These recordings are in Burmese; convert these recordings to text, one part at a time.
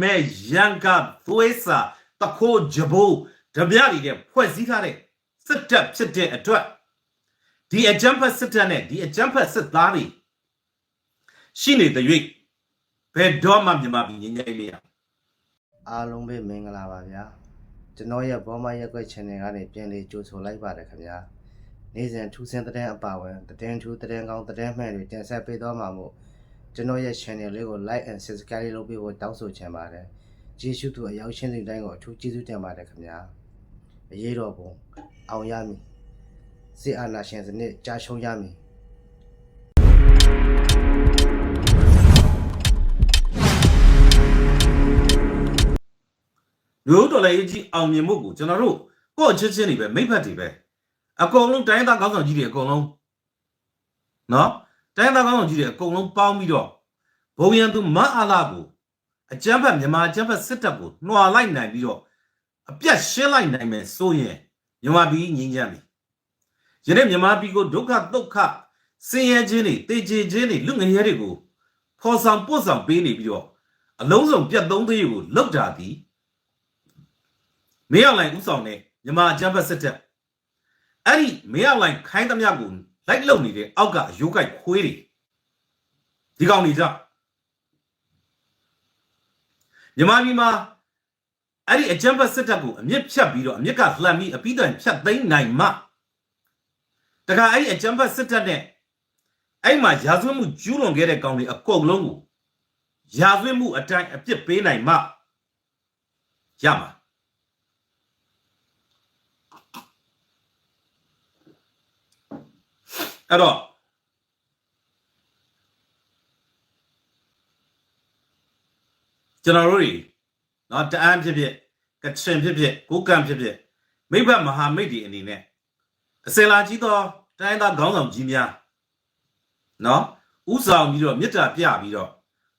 မဲရန်ကသွေးစာတခိုးဂျဘိုးဓမြတွေနဲ့ဖွဲ့စည်းထားတဲ့စစ်တပ်ဖြစ်တဲ့အတွက်ဒီအကြမ်းဖက်စစ်တပ်နဲ့ဒီအကြမ်းဖက်စစ်သားတွေရှိနေတဲ့၍ဘယ်တော့မှမြန်မာပြည်ငြိမ်းချမ်းရေးမရဘူးအားလုံးပဲမင်္ဂလာပါဗျာကျွန်တော်ရဲ့ဘောမရက်ွက် channel ကနေပြန်လေးကြိုဆိုလိုက်ပါတယ်ခင်ဗျာနေ့စဉ်ထူးဆန်းတဲ့အပါဝင်တဲ့ထူးတဲ့ကောင်းတဲ့မှန်တွေတင်ဆက်ပေးသွားမှာမို့ ကျွန်တော်ရဲ့ channel လေးကို like and subscribe လုပ်ပေးဖို့တောင်းဆိုချင်ပါတယ်ကျေးဇူးတူအရောက်ချင်းစီတိုင်းကိုအထူးကျေးဇူးတင်ပါတယ်ခင်ဗျာအရေးတော်ပုံအောင်ရမည်စစ်အာဏာရှင်စနစ်ကြာရှုံးရမည်မျိုးတော်လည်းကြီးအောင်မြင်မှုကိုကျွန်တော်တို့ကိုယ့်အချင်းချင်းတွေပဲမိဖက်တွေပဲအကုန်လုံးတိုင်းသားကောင်းဆောင်ကြီးတွေအကုန်လုံးနော် တိုင်းသားကောင်းဆောင်ကြီးတွေအကုန်လုံးပေါင်းပြီးတော့ဘုံရန်သူမအားလာကိုအကြမ်းဖက်မြန်မာအကြမ်းဖက်စစ်တပ်ကိုနှွာလိုက်နိုင်ပြီးတော့အပြတ်ရှင်းလိုက်နိုင်မယ်ဆိုရင်မြန်မာပြည်ငြိမ်းချမ်းပြီယနေ့မြန်မာပြည်ကိုဒုက္ခဒုက္ခဆင်းရဲခြင်းတွေတေချေခြင်းတွေလူငရဲတွေကိုခေါ်ဆောင်ပို့ဆောင်ပေးနေပြီးတော့အလုံးစုံပြတ်သုံးသေးကိုလောက်တာသည်မင်းအောင်လိုင်ဥဆောင်တဲ့မြမအကြမ်းဖက်စစ်တပ်အဲ့ဒီမင်းအောင်လိုင်ခိုင်းသမျှကို လိုက်လုံနေတဲ့အောက်ကအယိုးကိုက်ခွေးတွေဒီကောင်တွေကြမြမပြည်မှာအဲ့ဒီအကြမ်းဖက်စစ်တပ်ကိုအမြင့်ဖြတ်ပြီးတော့အမြင့်ကလှမ်းပြီးအပြီးတိုင်ဖြတ်သိမ်းနိုင်မှတခါအဲ့ဒီအကြမ်းဖက်စစ်တပ်နဲ့အဲ့မှာရာဇဝတ်မှုကျူးလွန်ခဲ့တဲ့ကောင်တွေအကုန်လုံးကိုရာဇဝတ်မှုအတိုင်းအပြစ်ပေးနိုင်မှရမှာ အဲ့တော့ကျွန်တော်တို့တွေနော်တအံဖြစ်ဖြစ်ကချင်ဖြစ်ဖြစ်ကိုကံဖြစ်ဖြစ်မိဘမဟာမိတ်တွေအနေနဲ့အစင်လာကြီးသောတိုင်းသားခေါင်းဆောင်ကြီးများနော်ဥဆောင်ပြီးတော့မေတ္တာပြပြီးတော့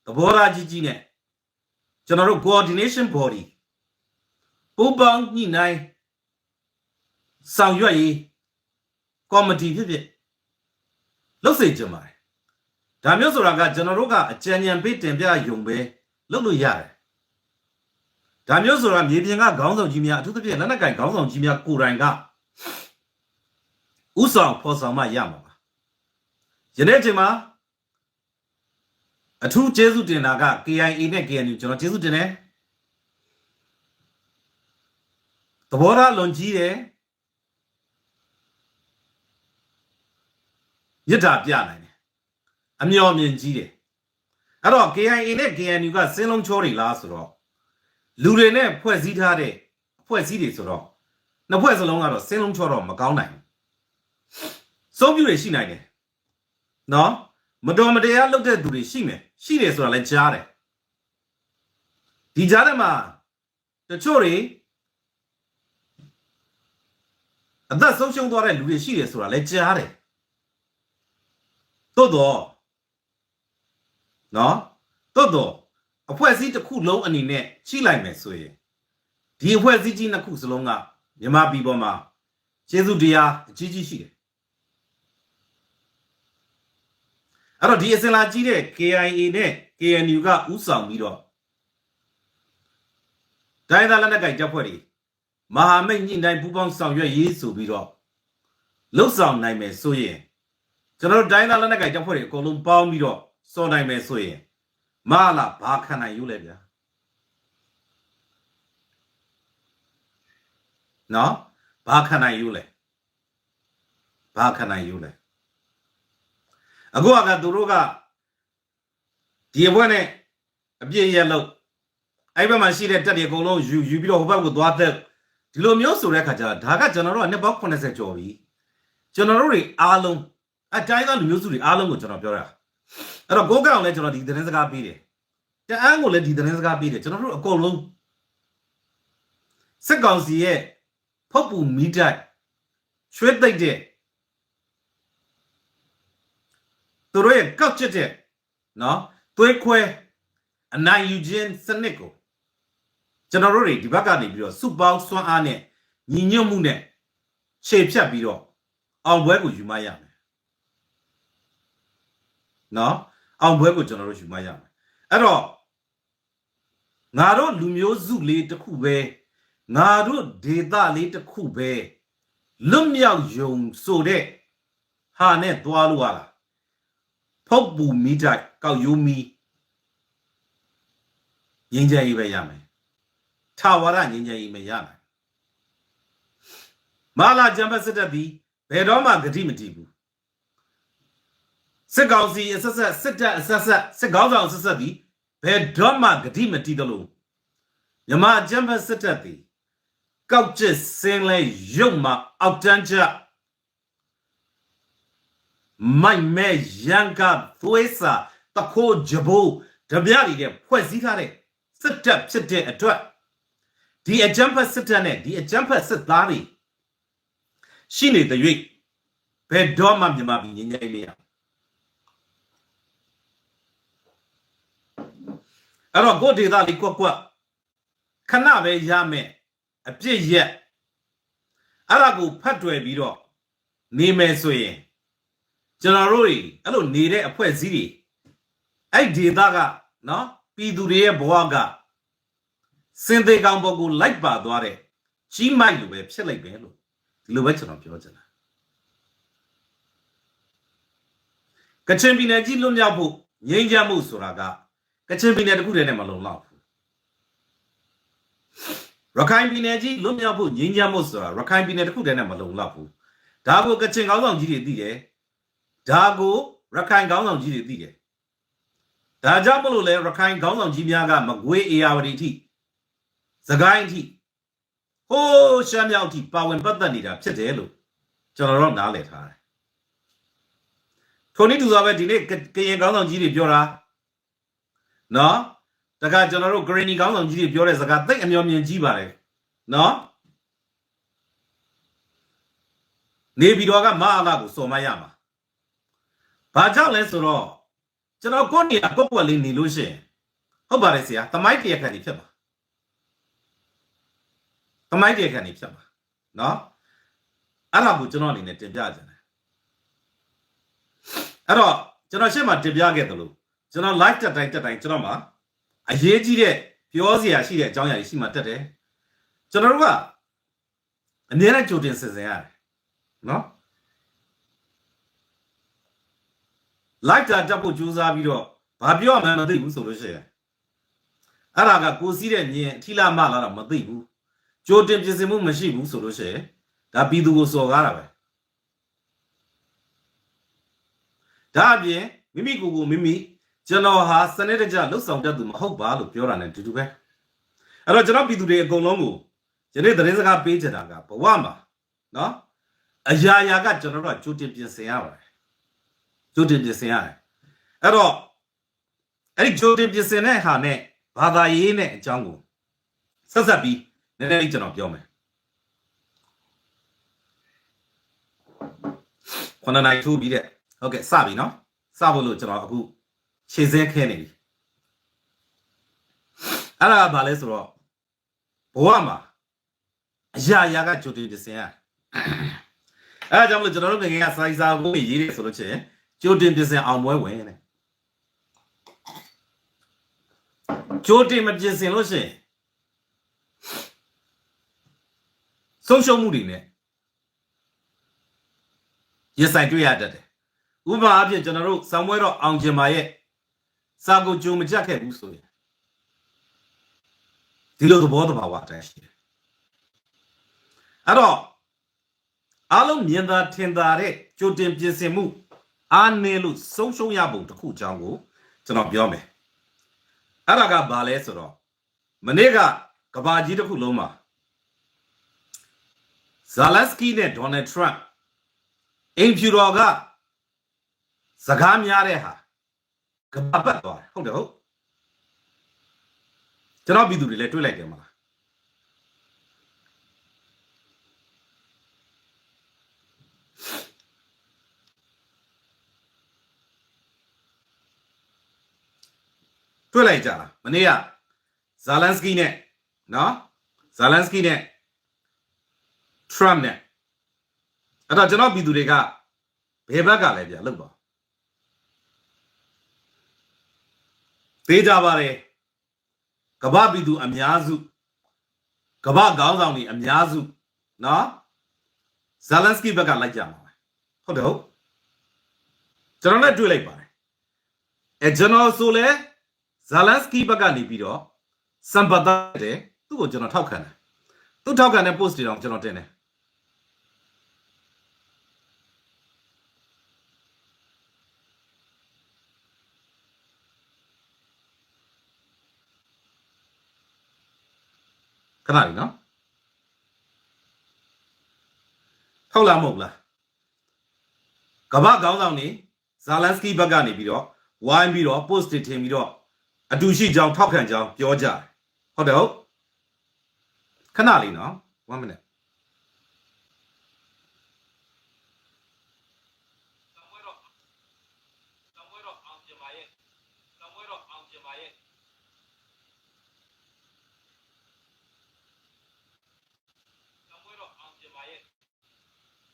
သဘောထားကြီးကြီးနဲ့ကျွန်တော်တို့ coordination body ပူပေါင်းညှိနှိုင်းဆောင်ရွက်ရေးကော်မတီဖြစ်ဖြစ် လှုပ်စေချင်ပါတယ်ဒါမျိုးဆိုတာကကျွန်တော်တို့ကအကြံဉာဏ်ပေးတင်ပြယုံပဲလုပ်လို့ရတယ်ဒါမျိုးဆိုတာမြေပြင်ကခေါင်းဆောင်ကြီးများအထူးသဖြင့်လက်နက်ကင်ခေါင်းဆောင်ကြီးများကိုယ်တိုင်ကဥဆောင်ဖော်ဆောင်မှရမှာပါယနေ့အချိန်မှာအထူးကျေးဇူးတင်တာက KIA နဲ့ KNU ကျွန်တော်ကျေးဇူးတင်တယ်သဘောထားလွန်ကြီးတယ် မြစ်တာပြနိုင်တယ်အမျော်မြင်ကြီးတယ်အဲ့တော့ KIA နဲ့ KNU ကစင်းလုံးချောတွေလားဆိုတော့လူတွေနဲ့ဖွဲ့စည်းထားတဲ့အဖွဲ့အစည်းတွေဆိုတော့နှစ်ဖွဲ့စလုံးကတော့စင်းလုံးချောတော့မကောင်းနိုင်ဘူးစုံပြူတွေရှိနိုင်တယ်နော်မတော်မတရားလုပ်တဲ့သူတွေရှိမယ်ရှိတယ်ဆိုတာလည်းကြားတယ်ဒီကြားထဲမှာတချို့တွေအသက်ဆုံးရှုံးသွားတဲ့လူတွေရှိတယ်ဆိုတာလည်းကြားတယ် သို့တော့နော်သို့တော့အဖွဲ့အစည်းတစ်ခုလုံးအနေနဲ့ချိလိုက်မယ်ဆိုရင်ဒီအဖွဲ့အစည်းကြီးနှစ်ခုစလုံးကမြန်မာပြည်ပေါ်မှာကျေးဇူးတရားအကြီးကြီးရှိတယ်အဲ့တော့ဒီအစင်လာကြီးတဲ့ KIA နဲ့ KNU ကဥဆောင်ပြီးတော့ဒိုင်းသားလက်နက်ကိုင်တပ်ဖွဲ့တွေမဟာမိတ်ညှိနှိုင်းပူးပေါင်းဆောင်ရွက်ရေးဆိုပြီးတော့လှုပ်ဆောင်နိုင်မယ်ဆိုရင် ကျွန်တော်တို့တိုင်းသားလက်နက်ကိုင်တပ်ဖွဲ့တွေအကုန်လုံးပေါင်းပြီးတော့စော်နိုင်မယ်ဆိုရင်မလာဘာခံနိုင်ယူလဲဗျာနော်ဘာခံနိုင်ယူလဲဘာခံနိုင်ယူလဲအခုကသူတို့ကဒီအပွဲနဲ့အပြည့်ရက်လို့အဲ့ဘက်မှာရှိတဲ့တက်တွေအကုန်လုံးယူယူပြီးတော့ဟိုဘက်ကိုသွားတဲ့ဒီလိုမျိုးဆိုတဲ့ခါကျတော့ဒါကကျွန်တော်တို့ကနှစ်ပေါင်း80ကျော်ပြီကျွန်တော်တို့တွေအားလုံး အတိုင်းသားလူမျိုးစုတွေအားလုံးကိုကျွန်တော်ပြောတာအဲ့တော့ကိုးကောင်လည်းကျွန်တော်ဒီသတင်းစကားပေးတယ်တအန်းကိုလည်းဒီသတင်းစကားပေးတယ်ကျွန်တော်တို့အကုန်လုံးစစ်ကောင်စီရဲ့ဖုတ်ပူမီတိုက်ရွှေသိမ့်တဲ့သူတို့ရဲ့ကောက်ချက်တဲ့နော်သွေးခွဲအနိုင်ယူခြင်းစနစ်ကိုကျွန်တော်တို့တွေဒီဘက်ကနေပြီးတော့စုပေါင်းစွမ်းအားနဲ့ညီညွတ်မှုနဲ့ခြေဖြတ်ပြီးတော့အောင်ပွဲကိုယူမရမယ် နော်အောင်ပွဲကိုကျွန်တော်တို့ယူမရမယ်အဲ့တော့ငါတို့လူမျိုးစုလေးတစ်ခုပဲငါတို့ဒေသလေးတစ်ခုပဲလွတ်မြောက်ယုံဆိုတဲ့ဟာနဲ့သွားလို့ရလားဖုတ်ပူမိတိုက်ကောက်ယိုးမီငင်းကြရေးပဲရမယ်ထာဝရငင်းကြရေးမရနိုင်မာလာဂျမ်ဘတ်စစ်တပ်ပြီးဘယ်တော့မှဂတိမတီးဘူး စစ်ကောင်စီအဆက်ဆက်စစ်တပ်အဆက်ဆက်စစ်ကောင်းဆောင်အဆက်ဆက်ပြီးဘယ်တော့မှဂတိမတီးတယ်လို့မြမဂျမ်ဘတ်စစ်တပ်ပြီးကောက်ကျစ်စင်းလဲရုပ်မှာအောက်တန်းချမိုက်မဲရန်ကသွေးစာတခိုးဂျဘိုးတပြားတွေနဲ့ဖွဲ့စည်းထားတဲ့စစ်တပ်ဖြစ်တဲ့အတွက်ဒီအကြမ်းဖက်စစ်တပ်နဲ့ဒီအကြမ်းဖက်စစ်သားတွေရှိနေတဲ့၍ဘယ်တော့မှမြန်မာပြည်ငြိမ်းချမ်းရေးမရ အဲ့တော့ကိုယ့်ဒေသလေးကွက်ကွက်ခဏပဲရမယ်အပြစ်ရက်အဲ့ဒါကိုဖတ်တွယ်ပြီးတော့နေမယ်ဆိုရင်ကျွန်တော်တို့တွေအဲ့လိုနေတဲ့အဖွဲ့အစည်းတွေအဲ့ဒေသကနော်ပြည်သူတွေရဲ့ဘဝကစင်သေးကောင်ပေါ်ကိုလိုက်ပါသွားတဲ့ကြီးမိုက်လိုပဲဖြစ်လိုက်ပဲလို့ဒီလိုပဲကျွန်တော်ပြောချင်တာကချင်ပြည်နယ်ကြီးလွတ်မြောက်ဖို့ငြိမ်းချမ်းမှုဆိုတာက ကချင်ပြည်နယ်တစ်ခုတည်းနဲ့မလုံလောက်ဘူးရခိုင်ပြည်နယ်ကြီးလွတ်မြောက်ဖို့ငြိမ်းချမ်းမှုဆိုတာရခိုင်ပြည်နယ်တစ်ခုတည်းနဲ့မလုံလောက်ဘူးဒါကိုကချင်ကောင်းဆောင်ကြီးတွေသိတယ်ဒါကိုရခိုင်ကောင်းဆောင်ကြီးတွေသိတယ်ဒါကြောင့်မလို့လဲရခိုင်ကောင်းဆောင်ကြီးများကမကွေးအေယာဝတီထိစကိုင်းထိဟိုးရှမ်းမြောက်ထိပါဝင်ပတ်သက်နေတာဖြစ်တယ်လို့ကျွန်တော်တို့နားလည်ထားတယ်ထိုနည်းတူစွာပဲဒီနေ့ကကရင်ကောင်းဆောင်ကြီးတွေပြောတာ နော်တခါကျွန်တော်တို့ဂရင်းနီကောင်းဆောင်ကြီးတွေပြောတဲ့စကားသိပ်အမျော်မြင်ကြီးပါတယ်နော်နေပြည်တော်ကမအားလာကိုစုံမရမှာဘာကြောင့်လဲဆိုတော့ကျွန်တော်ကိုယ့်နေရာကိုယ့်ဘက်လေးနေလို့ရှိရင်ဟုတ်ပါတယ်ဆရာသမိုင်းတရားခံနေဖြစ်မှာသမိုင်းတရားခံနေဖြစ်မှာနော်အဲ့ဒါကိုကျွန်တော်အနေနဲ့တင်ပြကြတယ်အဲ့တော့ကျွန်တော်ရှေ့မှာတင်ပြခဲ့တယ်လို့ ကျွန်တော် live တက်တိုင်းတက်တိုင်းကျွန်တော်မှာအရေးကြီးတဲ့ပြောစရာရှိတဲ့အကြောင်းအရာတွေရှိမှတက်တယ်ကျွန်တော်တို့ကအများနဲ့ကြိုတင်စီစဉ်ရတယ်နော် live တာတက်ဖို့ကြိုးစားပြီးတော့ဘာပြောမှန်းမသိဘူးဆိုလို့ရှိရင်အဲ့ဒါကကိုစီးတဲ့မြင်အထီလာမလာတော့မသိဘူးကြိုတင်ပြင်ဆင်မှုမရှိဘူးဆိုလို့ရှိရင်ဒါပြည်သူကိုစော်ကားတာပဲဒါအပြင်မိမိကိုယ်ကိုမိမိ ကျွန်တော်ဟာစနစ်တကျလှုပ်ဆောင်တတ်သူမဟုတ်ပါလို့ပြောတာ ਨੇ တူတူပဲအဲ့တော့ကျွန်တော်ပြည်သူတွေအကုန်လုံးကိုယနေ့သတင်းစကားပေးချင်တာကဘဝမှာနော်အရာရာကကျွန်တော်တို့ကကြိုတင်ပြင်ဆင်ရပါတယ်ကြိုတင်ပြင်ဆင်ရတယ်အဲ့တော့အဲ့ဒီကြိုတင်ပြင်ဆင်တဲ့ဟာနဲ့ဘာသာရေးနဲ့အကြောင်းကိုဆက်ဆက်ပြီးနည်းနည်းလေးကျွန်တော်ပြောမယ်ခொနနိုင်ထူပြီးတဲ့ဟုတ်ကဲ့စပြီနော်စဖို့လို့ကျွန်တော်အခု ခြေစဲခဲနေပြီအဲ့ဒါကဘာလဲဆိုတော့ဘဝမှာအရာရာကကြိုတင်ပြင်ဆင်ရအဲ့ဒါကြောင့်မလို့ကျွန်တော်တို့ငယ်ငယ်ကစာရီစာကိုရေးတယ်ဆိုလို့ချင်းကြိုတင်ပြင်ဆင်အောင်ပွဲဝင်တယ်ကြိုတင်မပြင်ဆင်လို့ရှိရင်ဆုံးရှုံးမှုတွေနဲ့ရင်ဆိုင်တွေ့ရတတ်တယ်ဥပမာအဖြစ်ကျွန်တော်တို့ဆောင်းပွဲတော့အောင်ကျင်ပါရဲ့ စာကိုကြုံမကြက်ခဲ့ဘူးဆိုရင်ဒီလိုသဘောတဘာဝအတိုင်းရှိတယ်အဲ့တော့အားလုံးမြင်သာထင်သာတဲ့ကြိုတင်ပြင်ဆင်မှုအားနည်းလို့ဆုံးရှုံးရပုံတစ်ခုအကြောင်းကိုကျွန်တော်ပြောမယ်အဲ့ဒါကဘာလဲဆိုတော့မနေ့ကကဘာကြီးတစ်ခုလုံးမှာဇာလန်စကီနဲ့ဒေါ်နယ်ထရန့်အင်ဖြူတော်ကစကားများတဲ့ဟာ ကဘာပတ်သွားတယ်ဟုတ်တယ်ဟုတ်ကျွန်တော်ပြည်သူတွေလည်းတွေ့လိုက်တယ်မလားတွေ့လိုက်ကြလားမနေ့ကဇာလန်စကီနဲ့နော်ဇာလန်စကီနဲ့ထရမ့်နဲ့အဲ့တော့ကျွန်တော်ပြည်သူတွေကဘယ်ဘက်ကလဲဗျာလောက်ပါ သေးကြပါတယ်ကမ္ဘာပြည်သူအများစုကမ္ဘာခေါင်းဆောင်တွေအများစုနော်ဇာလန်စကီဘက်ကလိုက်ကြမှာပဲဟုတ်တယ်ဟုတ်ကျွန်တော်လည်းတွေ့လိုက်ပါတယ်အဲကျွန်တော်ဆိုလဲဇာလန်စကီဘက်ကနေပြီးတော့စံပတ်တယ်သူ့ကိုကျွန်တော်ထောက်ခံတယ်သူထောက်ခံတဲ့ post တွေတော့ကျွန်တော်တင်တယ် ခဏလေးနော်ဟုတ်လားမဟုတ်လားကမ္ဘာခေါင်းဆောင်နေဇာလန်စကီဘက်ကနေပြီးတော့ဝိုင်းပြီးတော့ post တွေတင်ပြီးတော့အတူရှိကြောင်းထောက်ခံကြောင်းပြောကြတယ်ဟုတ်တယ်ဟုတ်ခဏလေးနော်1 minute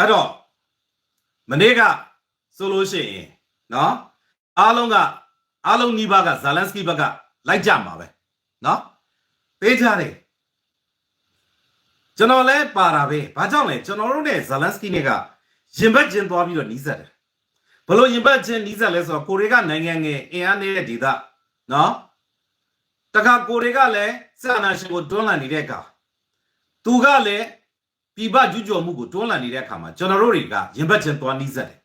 အဲ့တော့မနေ့ကဆိုလို့ရှိရင်နော်အားလုံးကအားလုံးနီးပါးကဇာလန်စကီဘက်ကလိုက်ကြမှာပဲနော်ပေးကြတယ်ကျွန်တော်လည်းပါတာပဲဘာကြောင့်လဲကျွန်တော်တို့နဲ့ဇာလန်စကီနဲ့ကရင်ဘတ်ချင်းသွားပြီးတော့နီးစပ်တယ်ဘလို့ရင်ဘတ်ချင်းနီးစပ်လဲဆိုတော့ကိုရီးကနိုင်ငံငယ်အင်အားနေတဲ့ဒေသနော်တခါကိုရီးကလည်းစန္ဒာရှင်ကိုတွန်းလှန်နေတဲ့အခါသူကလည်း ပြပကျူးကျော်မှုကိုတွန်းလှန်နေတဲ့အခါမှာကျွန်တော်တို့တွေကရင်ဘတ်ချင်းသွားနီးစက်တယ်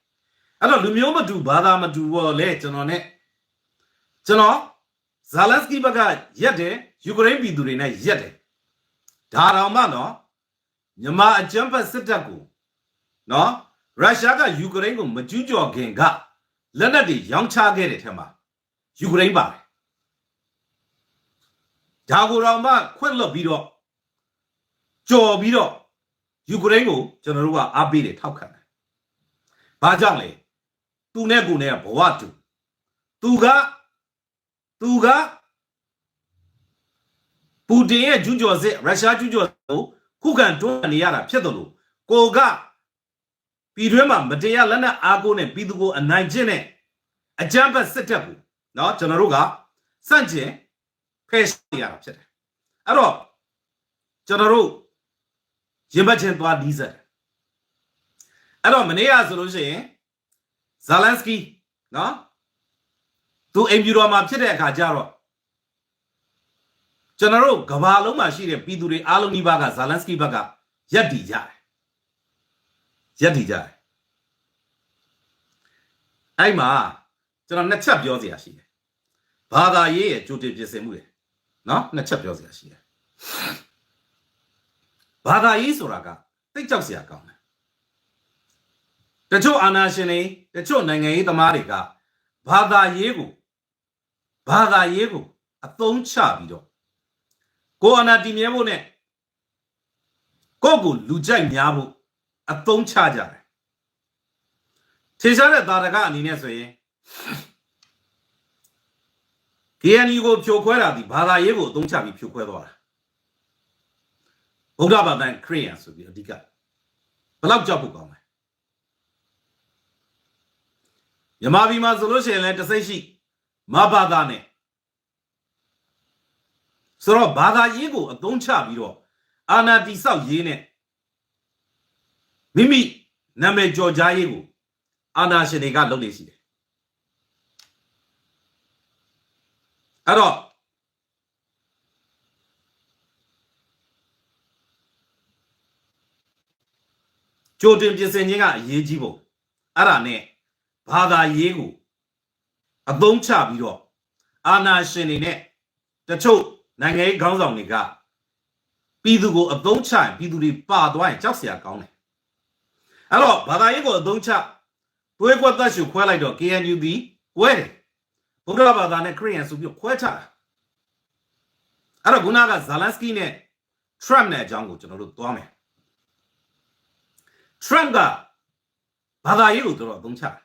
အဲ့တော့လူမျိုးမတူဘာသာမတူဘောလဲကျွန်တော် ਨੇ ကျွန်တော်ဇာလန်စကီဘက်ကရက်တယ်ယူကရိန်းပြည်သူတွေနဲ့ရက်တယ်ဒါတောင်မှနော်မြန်မာအကြမ်းဖက်စစ်တပ်ကိုနော်ရုရှားကယူကရိန်းကိုမကျူးကျော်ခင်ကလက်နက်တွေရောင်းချခဲ့တဲ့ထက်မှာယူကရိန်းပါတယ်ဒါကိုတော့မှခွင့်လွတ်ပြီးတော့ကြော်ပြီးတော့ ယူကရိန်းကိုကျွန်တော်တို့ကအားပေးတယ်ထောက်ခံတယ်။ဘာကြောင့်လဲ။သူနဲ့ကိုနဲ့ကဘဝတူ။သူကသူကပူတင်ရဲ့ကျူးကျော်စစ်ရုရှားကျူးကျော်ကိုခုခံတွန်းနေရတာဖြစ်တယ်လို့ကိုကပြည်တွင်းမှာမတရားလက်နက်အားကိုးနဲ့ပြည်သူကိုအနိုင်ကျင့်တဲ့အကြမ်းဖက်စစ်တပ်ကိုเนาะကျွန်တော်တို့ကစန့်ကျင်ဖယ်ရှားရတာဖြစ်တယ်။အဲ့တော့ကျွန်တော်တို့ ရင်ဘတ်ချင်းသွားဒီးဆက်တယ်အဲ့တော့မနေ့ကဆိုလို့ရှိရင်ဇာလန်စကီနော်သူအိမ်ပြူတော်မှာဖြစ်တဲ့အခါကျတော့ကျွန်တော်တို့ကဘာလုံးမှာရှိတဲ့ပြည်သူတွေအားလုံးဒီဘက်ကဇာလန်စကီဘက်ကရက်တည်ကြတယ်ရက်တည်ကြတယ်အဲ့မှာကျွန်တော်နှစ်ချက်ပြောစရာရှိတယ်ဘာသာရေးရဲ့ကြိုတင်ပြင်ဆင်မှုတွေနော်နှစ်ချက်ပြောစရာရှိတယ် ဘာသာရေးဆိုတာကတိတ်ကြောက်စရာကောင်းတယ်တချို့အာနာရှင်တွေတချို့နိုင်ငံရေးသမားတွေကဘာသာရေးကိုဘာသာရေးကိုအသုံးချပြီးတော့ကိုယ်အနာတည်မြဲဖို့နဲ့ကိုယ့်ကိုလူကြိုက်များဖို့အသုံးချကြတယ်ထေရှားတဲ့သာရကအနေနဲ့ဆိုရင် KNU ကိုဖြိုခွဲတာဒီဘာသာရေးကိုအသုံးချပြီးဖြိုခွဲသွားတာ ဗုဒ္ဓဘာသာခရိယန်ဆိုပြီးအဓိကဘယ်လောက်ကြောက်ဖို့ကောင်းလဲမြမပြည်မှာဆိုလို့ရှိရင်လည်းတစိမ့်ရှိမဘာသာနဲ့ဆိုတော့ဘာသာရေးကိုအသုံးချပြီးတော့အာနာတိဆောက်ရေးနဲ့မိမိနာမည်ကြော်ကြားရေးကိုအာနာရှင်တွေကလုပ်နေရှိတယ်အဲ့တော့ ကြိုတင်ပြင်ဆင်ခြင်းကအရေးကြီးပုံအဲ့ဒါနဲ့ဘာသာရေးကိုအသုံးချပြီးတော့အာနာရှင်တွေနဲ့တချို့နိုင်ငံရေးခေါင်းဆောင်တွေကပြည်သူကိုအသုံးချရင်ပြည်သူတွေပါသွားရင်ကြောက်စရာကောင်းတယ်အဲ့တော့ဘာသာရေးကိုအသုံးချသွေးကွက်သက်ရှုခွဲလိုက်တော့ KNU သည်ကွဲတယ်ဗုဒ္ဓဘာသာနဲ့ခရစ်ယာန်ဆိုပြီးခွဲချတာအဲ့တော့ခုနကဇာလန်စကီနဲ့ Trump နဲ့အကြောင်းကိုကျွန်တော်တို့သွားမယ် Trump ကဘာသာရေးကိုတော်တော်အသုံးချတယ်